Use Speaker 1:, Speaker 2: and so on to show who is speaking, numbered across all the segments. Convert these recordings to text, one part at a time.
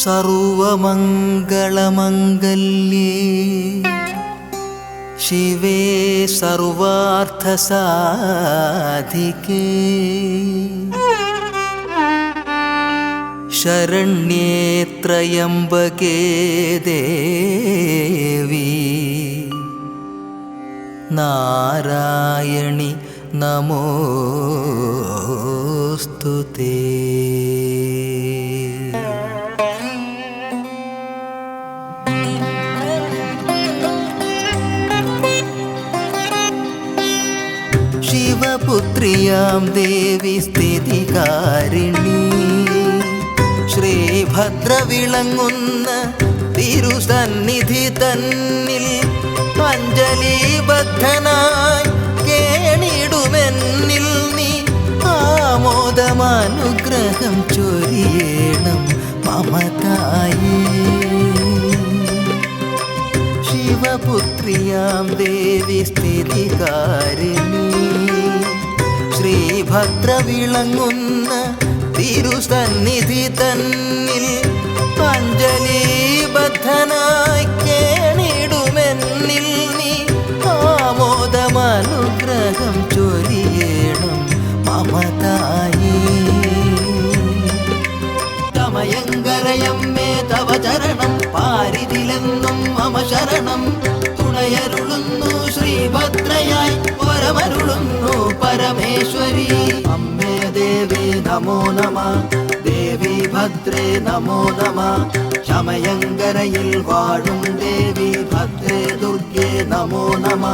Speaker 1: सर्वमङ्गलमङ्गल्ये शिवे सर्वार्थसाधिके शरण्ये त्र्यम्बके देवी नारायणि नमो ते ശിവപുത്രിയാം ദേവി സ്ഥിതികാരിണി ശ്രീഭദ്ര വിളങ്ങുന്ന തിരുസന്നിധി തന്നിൽ അഞ്ജലിബദ്ധനായി കേണിടുമെന്നിൽ നീ ആമോദമാനുഗ്രഹം ചൊരിയേണം മമതായി. ശിവപുത്രിയാം ദേവി സ്ഥിതികാരിണി ശ്രീഭദ്ര വിളങ്ങുന്ന തിരുസന്നിധി തന്നിൽ അഞ്ജലിബദ്ധനായി കേണിടുമെന്നിൽ നീ ആമോദമനുഗ്രഹം ചൊരിയണം മമതായി. തമയങ്കരയമ്മേ തവ ചരണം പാരിതിലെന്നും മമ ശരണം പരമേശ്വരി അമ്മേ ദേവി നമോ നമ ദേവി ഭദ്രേ നമോ നമ ശമയങ്കരയിൽ വാഴും ദേവി ഭദ്രേ ദുർഗേ നമോ നമ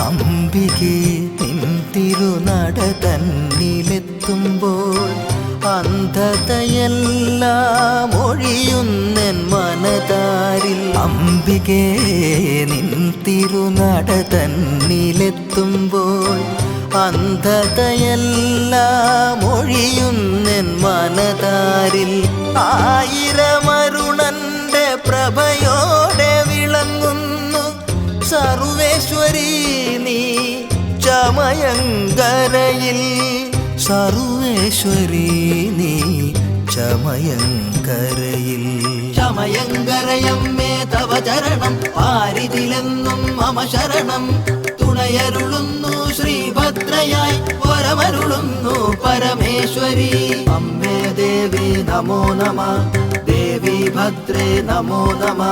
Speaker 1: അംബികെ നിൻ തിരുനട തന്നിലെത്തുമ്പോൾ അന്ധതയെല്ലാം ഒഴിയുന്നൻ മനതാരിൽ. അംബികെ നിൻ തിരുനട തന്നിലെത്തുമ്പോൾ അന്ധതയെല്ലാം ഒഴിയുന്നൻ മനതാരിൽ. ആയിരമരുണന്റെ സർവേശ്വരി നീ ചമയങ്കരയിൽ. സർവേശ്വരി നീ ചമയങ്കരയിൽ. ചമയങ്കരയമ്മേ തവ ചരണം പാരിതിലെന്നും മമ ശരണം. തുണയരുളുന്നു ശ്രീഭദ്രയായി വരമരുളുന്നു പരമേശ്വരി. അമ്മേ ദേവി നമോ നമ ദേവി ഭദ്രേ നമോ നമ.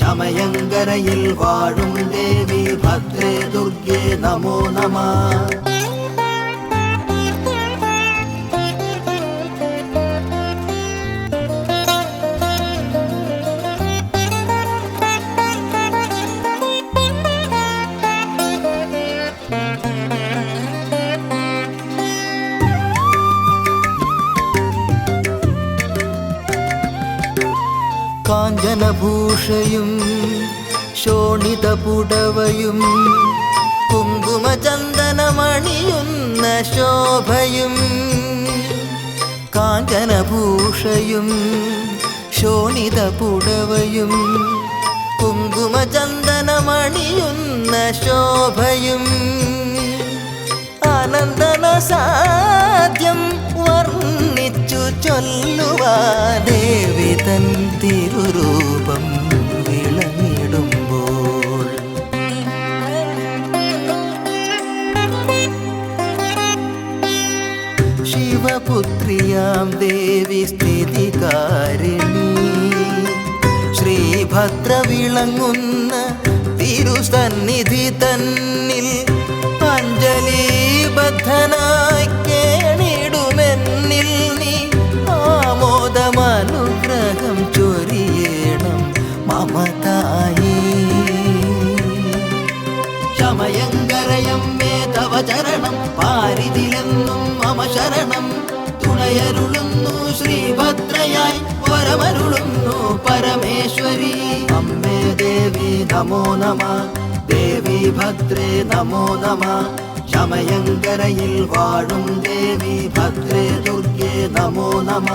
Speaker 1: ചമയങ്കരയിൽ വാഴും ദേവി ഭദ്രേ ദുർഗേ നമോ നമ കാഞ്ചനഭൂഷയും ശോണിതപുടവയും കുങ്കുമചന്ദനമണിയുന്ന ശോഭയും കാഞ്ചനഭൂഷയും ശോണിതപുടവയും കുങ്കുമചന്ദനമണിയുന്ന ശോഭയും ആനന്ദന സാധ്യം വർണിച്ചു ചൊല്ലുവാ ദേവി തൻ തിരുരൂപം. ശിവപുത്രിയാം സ്ഥിതി കാരണി ശ്രീഭദ്ര വിളങ്ങുന്ന തിരുസന്നിധി തന്നിൽ അഞ്ജലിബദ്ധനായി കേണിടുമെന്നിൽ നീ ആമോദമനുഗ്രഹം ചൊരിയണം മമതായി. ശമയങ്കരയം മേധവചരണം ചരണം പാരിതിലെന്നും മമ ശരണം തുണയരുളുന്നു ശ്രീഭദ്രയായി വരമരുളുന്നു പരമേശ്വരി. അമ്മേ ദേവി നമോ നമ ദേവി ഭദ്രേ നമോ നമ. ചമയങ്കരയിൽ വാഴും ദേവി ഭദ്രേ ദുർഗേ നമോ നമ.